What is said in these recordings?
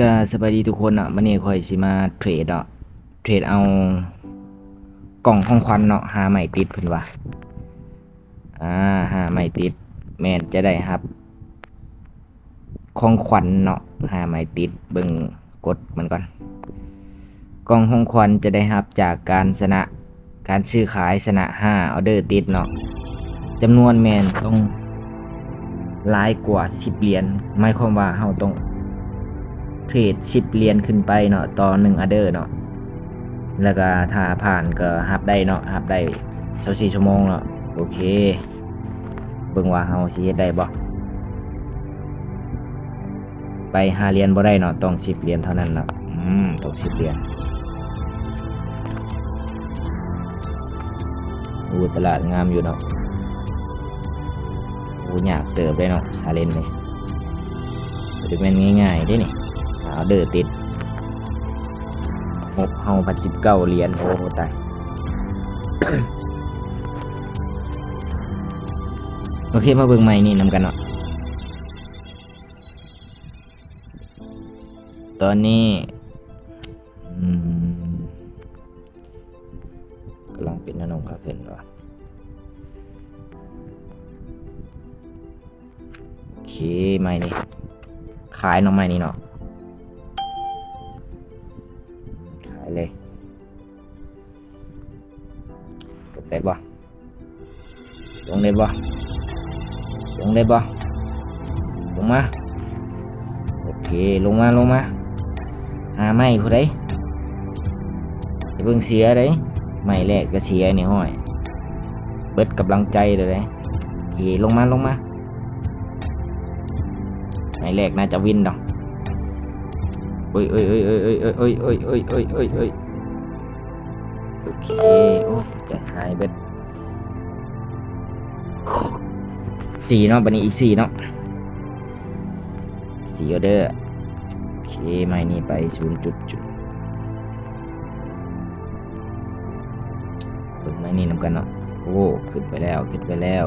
ก็สบายดีทุกคนเนาะวันนี้คอยสิมาเทรดเนาะเทรดเอากล่องของขวัญเนาะหาใหม่ติดเพิ่นว่าอ่าหาใหม่ติด แม่นจะได้ครับของขวัญเนาะหาใหม่ติดเบิ่งกดมันก่อนกล่องของขวัญจะได้ครับจากการชนะการซื้อขายชนะ5ออเดอร์ติดเนาะจำนวนแมนต้องหลายกว่า10เหรียญหมายความว่าเฮาต้อง เทรดสิบเหรียญขึ้นไปเนาะต่อหนึ่งอเดอร์เนาะแล้วก็ถ้าผ่านก็ฮับได้เนาะฮับได้สสี่ชั่วโมงเนาะโอเคเบิ่งว่าเฮาสิเฮ็ดได้บ่ไปหาเหรียญบ่ได้เนาะต้องสิบเหรียญเท่านั้นเนาะอืมต้องสิบเหรียญอู้ตลาดงามอยู่เนาะโอ้ยากเติบเลยเนาะซาเลนเลยบ่ได้แม่นง่ายๆเด้นี่ เอาเดอติดหกเฮาพันสิบเก้าเหรียญโอ้ตายโอเคมาเบิ่งใหม่นี่นำกันเนาะตอนนี้กำลังเป็นนนมคาเฟ่นวะโอเคใหม่นี่ขายน้องใหม่นี่เนาะ ได้บ่ลงได้บ่ลงได้บ่ลงมาโอเคลงมาลงมาหาไม้ผู้ใดอย่าเพิ่งเสียเลยไม้แรกก็เสียนี่ห้อย เบิดกำลังใจเลยเด้โอเคลงมาลงมาไม้แรกน่าจะวินดอกเอ้ยเอ้ยเอ้ยเอ้ยเอ้ยเอ้ยเอ้ยเอ้ยเอ้ยเอ้ยเอ้ยโอเคโอ้ จะหายเบิดสี่เนาะบันนี้อีกสี่เนาะสี่ออเดอร์โอเคไม่นี่ไปศูนย์จุดจุดเบิ่งไม่นี่นำกันเนาะโอ้ขึ้นไปแล้วขึ้นไปแล้ว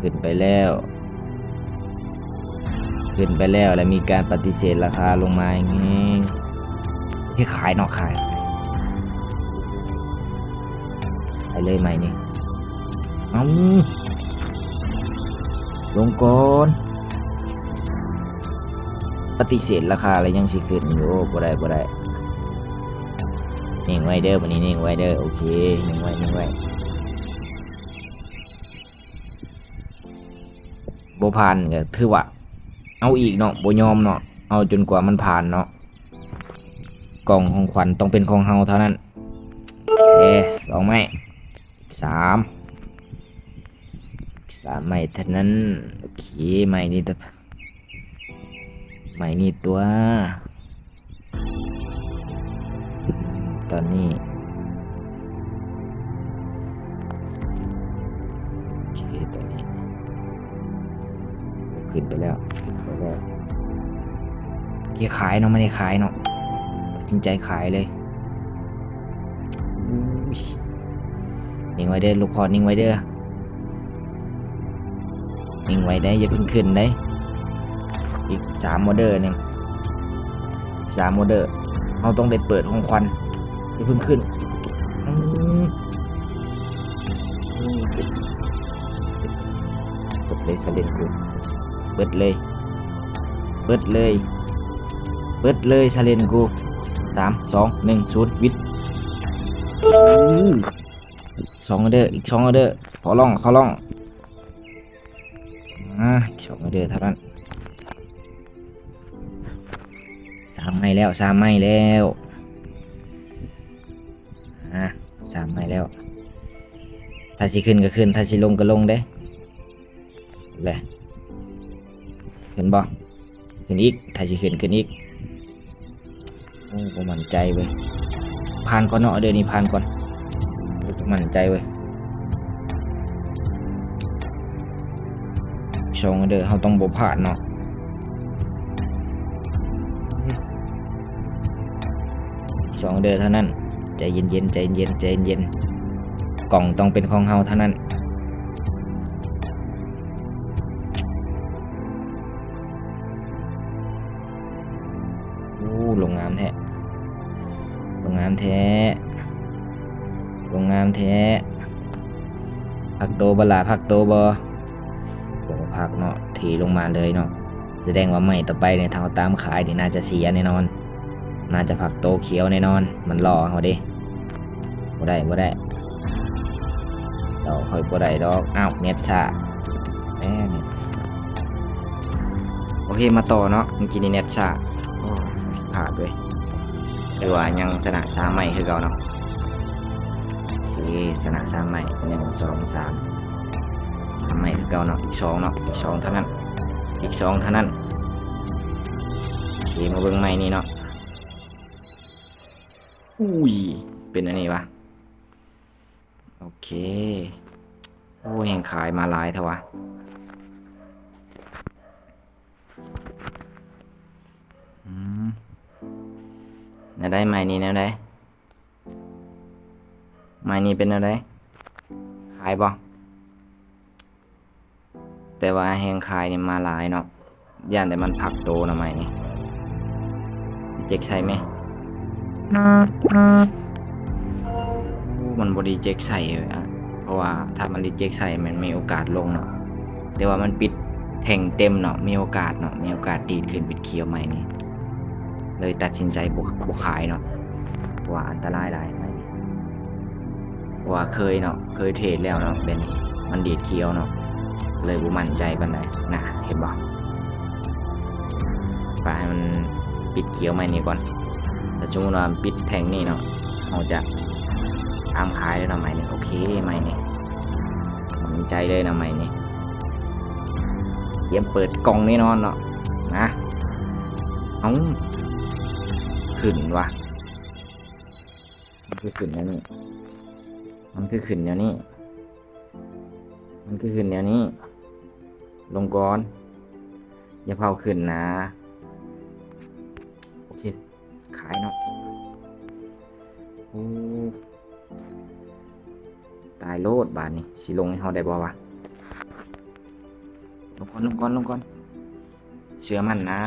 ขึ้นไปแล้ว ขึ้นไปแล้วแล้วมีการปฏิเสธราคาลงมาอย่างงี้ที่ขายเนาะขาย ขายเลยไหมนี่ เอาลงก่อนปฏิเสธราคาอะไรยังสิขึ้นอยู่บ่ได้บ่ได้นิ่งไว้เด้อวันนี้นิ่งไว้เด้อโอเคนิ่งไว้นิ่งไว้บ่ผ่านก็ถือว่า เอาอีกเนาะบ่ยอมเนาะเอาจนกว่ามันผ่านเนาะกล่องของขวัญต้องเป็นของเฮาเท่านั้นโอเคสองไม้ สามสามไม้เท่านั้น โอเค ไม้นี่ตัวไม้นี่ตัว ตอนนี้โอเคตอนนี้ ขึ้นไปแล้ว ขึ้นไปแล้วเกียขายเนาะไม่ได้ขายเนาะตัดสินใจขายเลย นิ่งไว้เด้อลูกพอนิ่งไว้เด้อนิ่งไว้ได้ออย่าเพิ่งขึ้นได้อีกสามโมเดอร์หนึ่งสามโมเดอร์เราต้องได้เปิดของควันอย่าเพิ่งขึ้นเก็บเก็บกดเลยสเลนกูเบิดเลยเบิดเลยเบิดเลยซาเลนกูสามสองหนึ่งศูนย์วิทย์ สองออเดอร์อีกสองออเดอร์ขอล่องขอล่องอ่าสองออเดอร์เท่านั้นสามไม่แล้วสามไม่แล้วอ่าสามไม่แล้ว ถ้าสิขึ้นก็ขึ้น ถ้าสิลงก็ลงเด้แหละขึ้นบ่ขึ้นอีก ถ้าสิขึ้นขึ้นอีกโอ้ผมมั่นใจเว้ยผ่านก่อนเนาะเดี๋ยวนี้ผ่านก่อน มั่นใจเว้ยชงเด้อเราต้องบ่ผ่านเนาะสองเด้อเท่านั้น ใจเย็นๆใจเย็นใจเย็นๆกล่องต้องเป็นของเฮาเท่านั้นโลงงามแท้ลงงามแท้ งามแท้ผักโตบลาผักโตบอบอกผักเนาะเทลงมาเลยเนาะแสดงว่าไม่ต่อไปในทางตามขายนี่น่าจะเสียแน่นอน น่าจะผักโตเขียวแน่นอน มันรอเขาดิบ่ได้บ่ได้เราค่อยบ่ได้ดอกอ้าวเน็ตซะแมเน็ตโอเคมาต่อเนาะเมื่อกี้นี่เน็ตซะโอ้ผิดพลาดด้วยหรือว่ายังสนะสามใหม่คือเก่าเนาะ เคสนะสามใหม่หนึ่งสองสามสามใหม่คือเก่าเนาะอีกสองเนาะอีกสองเท่านั้น อีกสองเท่านั้นโอเคมาเบิ่งใหม่นี่เนาะอุ้ยเป็นอันนี้ปะโอเคโอ้ยแห่งขายมาหลายเถอะวะอืมได้ไม้นี้แนวได้ ไม้นี้เป็นแนวได้ขายบ่แต่ว่าแหงขายเนี่ยมาหลายเนาะย่านแต่มันพักโตนะไม้นี้เจ๊กใช่ไหมมันบริเจกใส่เลยอะเพราะว่าถ้ามันรีเจกใส่มันมีโอกาสลงเนาะแต่ว่ามันปิดแทงเต็มเนาะมีโอกาสเนาะมีโอกาสดีดขึ้นปิดเคียวใหม่นี่เลยตัดสินใจบวบวขายเนาะเพราะว่าอันตรายหลาย ว่าเคยเนาะเคยเทรดแล้วเนาะเป็นมันดีดเคียวเนาะเลยบุมั่นใจบันไดนนะเห็นบ่ปลายมันปิดเคียวใหม่นี่ก่อน แต่ช่วงว่ามันปิดแทงนี่เนาะเราจะตามขายเลยนะใหม่นี่โอเคใหม่นี่มั่นใจเลยนะใหม่นี่เตรียมเปิดกล่องแน่นอนเนาะนะเอาขึ้นวะขึ้นแล้วนี่ มันคือขึ้นแล้วนี่มันคือขึ้นแล้วนี่ลงก่อน อย่าเผาขึ้นนะ โอเค ขายเนาะโอ้ตายโลดบาทนี่สิลงให้เขาได้บ่วะลงก่อนลงก่อนลงก่อนเชื่อมันนะ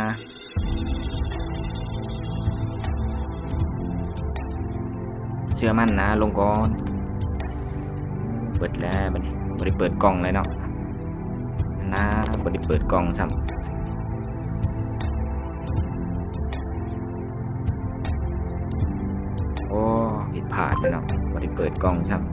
เชื่อมันนะลงก่อน เปิดแล้วบัดนี้บ่ได้เปิดกล่องเลยเนาะนะบ่ได้เปิดกล่องซ้ำโอ้ผิดพลาดเลยเนาะบ่ได้เปิดกล่องซ้ำ